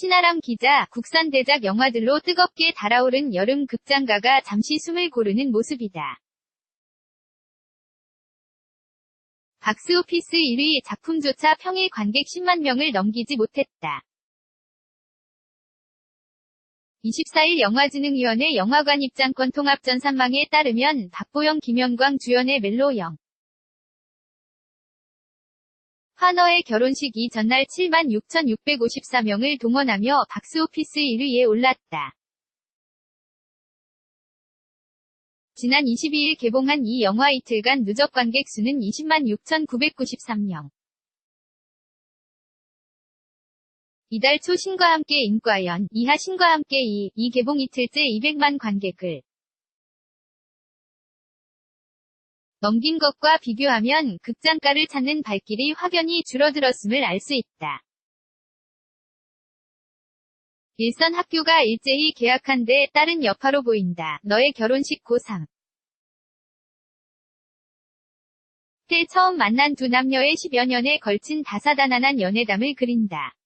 신아람 기자, 국산 대작 영화들로 뜨겁게 달아오른 여름 극장가가 잠시 숨을 고르는 모습이다. 박스오피스 1위 작품조차 평일 관객 10만 명을 넘기지 못했다. 24일 영화진흥위원회 영화관 입장권 통합 전산망에 따르면 박보영 김영광 주연의 멜로영 환어의 결혼식 이 전날 76,654명을 동원하며 박스오피스 1위에 올랐다. 지난 22일 개봉한 이 영화 이틀간 누적 관객 수는 20만 6,993명. 이달 초 신과 함께 인과연, 이하 신과 함께 이, 이 개봉 이틀째 200만 관객을 넘긴 것과 비교하면 극장가를 찾는 발길이 확연히 줄어들었음을 알 수 있다. 일선 학교가 일제히 계약한 데 따른 여파로 보인다. 너의 결혼식 고3. 때 처음 만난 두 남녀의 10여 년에 걸친 다사다난한 연애담을 그린다.